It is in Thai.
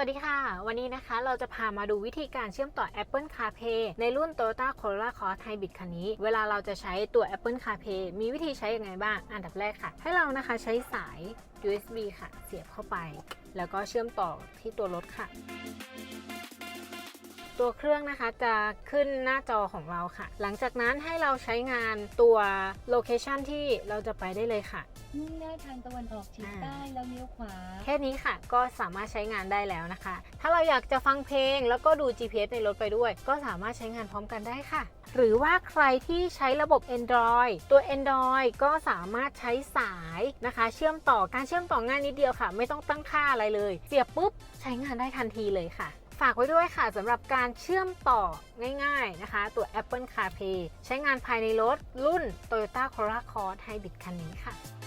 วัสดีค่ะ วันนี้นะคะเราจะพามาดูวิธีการเชื่อมต่อ Apple CarPlay ในรุ่น Toyota Corolla Cross Hybrid คันนี้ เวลาเราจะใช้ตัว Apple CarPlay มีวิธีใช้ยังไงบ้าง อันดับแรกค่ะ ให้เรานะคะใช้สาย USB ค่ะ เสียบเข้าไป แล้วก็เชื่อมต่อที่ตัวรถค่ะ ตัวเครื่องนะคะจะขึ้นหน้าจอของเราค่ะ หลังจากนั้นให้เราใช้งานตัวโลเคชันที่เราจะไปได้เลยค่ะมุ่งหน้าทางตะวันออกเฉียงใต้แล้วเลี้ยวขวา แค่นี้ค่ะก็สามารถใช้งานได้แล้วนะคะ ถ้าเราอยากจะฟังเพลงแล้วก็ดู GPS ในรถไปด้วย ก็สามารถใช้งานพร้อมกันได้ค่ะ หรือว่าใครที่ใช้ระบบ Android ตัว Android ก็สามารถใช้สายนะคะ เชื่อมต่อการเชื่อมต่อง่ายนิดเดียวค่ะ ไม่ต้องตั้งค่าอะไรเลย เสียบปุ๊บใช้งานได้ทันทีเลยค่ะ ฝากไว้ด้วยค่ะสำหรับการเชื่อมต่อง่ายๆนะคะ ตัว Apple CarPlay ใช้งานภายในรถรุ่น Toyota Corolla Cross Hybrid คันนี้ค่ะ